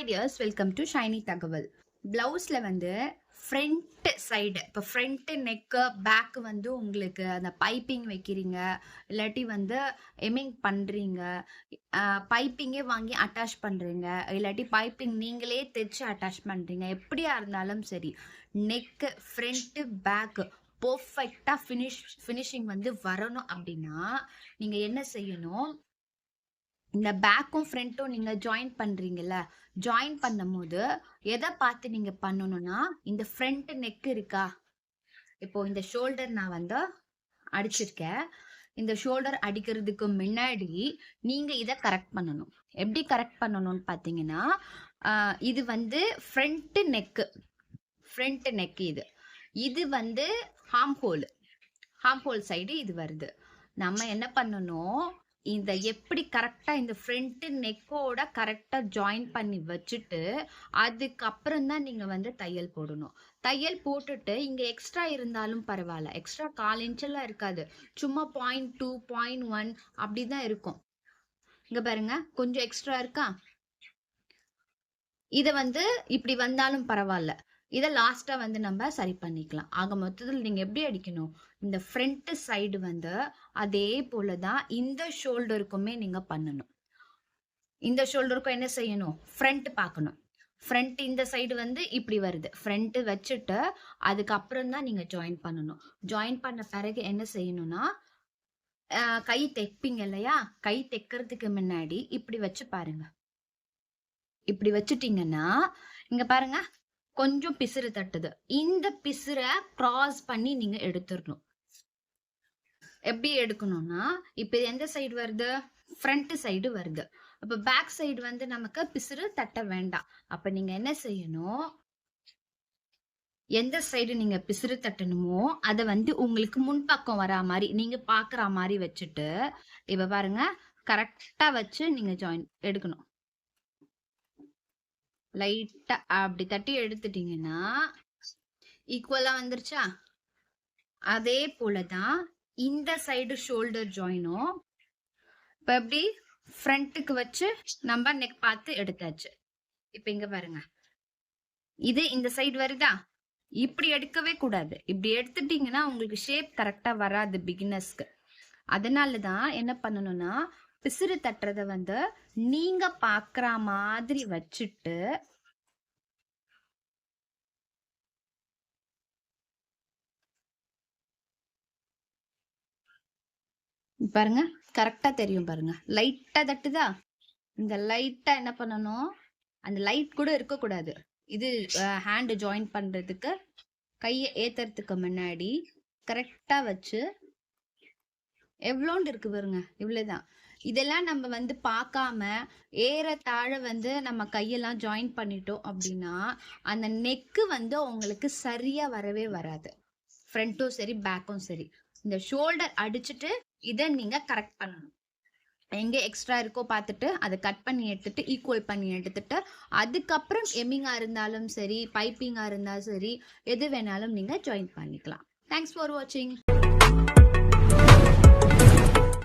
Hi dears welcome to shiny தகவல் ப்ளவுஸில் வந்து ஃப்ரண்ட் சைடு இப்போ ஃப்ரண்ட்டு நெக்கு பேக்கு வந்து உங்களுக்கு அந்த பைப்பிங் வைக்கிறீங்க இல்லாட்டி வந்து எமிங் பண்ணுறீங்க பைப்பிங்கே வாங்கி அட்டாச் பண்ணுறீங்க இல்லாட்டி பைப்பிங் நீங்களே தைச்சு அட்டாச் பண்ணுறீங்க எப்படியா இருந்தாலும் சரி நெக்கு ஃப்ரண்ட்டு பேக்கு பர்ஃபெக்டாக ஃபினிஷ் ஃபினிஷிங் வந்து வரணும் அப்படின்னா நீங்கள் என்ன செய்யணும் இந்த பேக்கும் ஃப்ரண்ட்டும் நீங்கள் ஜாயின் பண்ணுறீங்கல்ல ஜாயின் பண்ணும்போது எதை பார்த்து நீங்கள் பண்ணணும்னா இந்த ஃப்ரண்ட் நெக் இருக்கா? இப்போ இந்த ஷோல்டர் நான் வந்து அடிச்சிருக்கேன். இந்த ஷோல்டர் அடிக்கிறதுக்கு முன்னாடி நீங்கள் இதை கரெக்ட் பண்ணணும். எப்படி கரெக்ட் பண்ணணும்னு பார்த்தீங்கன்னா இது வந்து ஃப்ரண்ட்டு நெக்கு ஃப்ரண்ட்டு நெக் இது. இது வந்து arm hole arm hole side இது வருது. நம்ம என்ன பண்ணணும்? இந்த எப்படி கரெக்டாக இந்த ஃப்ரண்ட்டு நெக்கோட கரெக்டாக ஜாயின் பண்ணி வச்சுட்டு அதுக்கப்புறம் தான் நீங்கள் வந்து தையல் போடணும். தையல் போட்டுட்டு இங்கே எக்ஸ்ட்ரா இருந்தாலும் பரவாயில்ல. எக்ஸ்ட்ரா கால் இன்ச்செல்லாம் இருக்காது. சும்மா பாயிண்ட் டூ பாயிண்ட் ஒன் அப்படி தான் இருக்கும். இங்கே பாருங்க கொஞ்சம் எக்ஸ்ட்ரா இருக்கா? இதை வந்து இப்படி வந்தாலும் பரவாயில்ல. இதை லாஸ்ட்டாக வந்து நம்ம சரி பண்ணிக்கலாம். ஆக மொத்தத்தில் நீங்கள் எப்படி அடிக்கணும்? இந்த ஃப்ரண்ட் சைடு வந்து அதே போல தான் இந்த ஷோல்டருக்குமே நீங்கள் பண்ணணும். இந்த ஷோல்டருக்கும் என்ன செய்யணும்? ஃப்ரண்ட் பார்க்கணும். ஃப்ரண்ட் இந்த சைடு வந்து இப்படி வருது. ஃப்ரண்ட்டு வச்சுட்டு அதுக்கப்புறம் தான் நீங்கள் ஜாயின் பண்ணணும். ஜாயின் பண்ண பிறகு என்ன செய்யணும்னா கை தைப்பீங்க இல்லையா? கை தைக்கிறதுக்கு முன்னாடி இப்படி வச்சு பாருங்க. இப்படி வச்சுட்டீங்கன்னா இங்க பாருங்க கொஞ்சம் பிசுறு தட்டுது. இந்த பிசுரை கிராஸ் பண்ணி நீங்க எடுத்துடணும் எப்படி எடுக்கணும்னா இப்ப எந்த சைடு வருது? ஃப்ரண்ட் சைடு வருது. அப்ப பேக் சைடு வந்து நமக்கு பிசுறு தட்ட வேண்டாம். அப்ப நீங்க என்ன செய்யணும்? எந்த சைடு நீங்க பிசுறு தட்டணுமோ அதை வந்து உங்களுக்கு முன்பக்கம் வரா மாதிரி நீங்க பாக்குற மாதிரி வச்சுட்டு இப்ப பாருங்க கரெக்டா வச்சு நீங்க ஜாயின் எடுக்கணும். லைட்டா அப்படி தட்டி எடுத்துட்டீங்கன்னா ஈக்குவலா வந்துருச்சா? அதே போலதான் இந்த சைடு ஷோல்டர் ஜாயினும் இப்ப எப்படி ஃப்ரண்ட்டுக்கு வச்சு நம்ம நெக் பார்த்து எடுத்தாச்சு. இப்ப இங்க பாருங்க. இது இந்த சைடு வருதா? இப்படி எடுக்கவே கூடாது. இப்படி எடுத்துட்டீங்கன்னா உங்களுக்கு ஷேப் கரெக்டா வராது பிகினர்ஸ்க்கு அதனால தான் என்ன பண்ணணும்னா பிசிறு தட்டுறத வந்து நீங்க பாக்குற மாதிரி வச்சுட்டு பாருங்க கரெக்டா தெரியும் பாருங்க. லைட்டா தட்டுதா? இந்த லைட்டா என்ன பண்ணணும்? அந்த லைட் கூட இருக்கக்கூடாது. இது ஹேண்ட் ஜாயின் பண்றதுக்கு கையை ஏத்துறதுக்கு முன்னாடி கரெக்டா வச்சு எவ்வளோண்டு இருக்கு பாருங்க இவ்வளவுதான். இதெல்லாம் நம்ம வந்து பார்க்காம ஏறத்தாழ வந்து நம்ம கையெல்லாம் ஜாயின் பண்ணிட்டோம் அப்படின்னா அந்த நெக்கு வந்து உங்களுக்கு சரியா வரவே வராது. ஃப்ரண்ட்டும் சரி பேக்கும் சரி. இந்த ஷோல்டர் அடிச்சுட்டு இதை நீங்க கரெக்ட் பண்ணணும். எங்க எக்ஸ்ட்ரா இருக்கோ பார்த்துட்டு அதை கட் பண்ணி எடுத்துட்டு ஈக்குவல் பண்ணி எடுத்துட்டு அதுக்கப்புறம் எம்மிங்கா இருந்தாலும் சரி பைப்பிங்கா இருந்தாலும் சரி எது வேணாலும் நீங்க ஜாயின் பண்ணிக்கலாம். தேங்க்ஸ் ஃபார் வாட்சிங்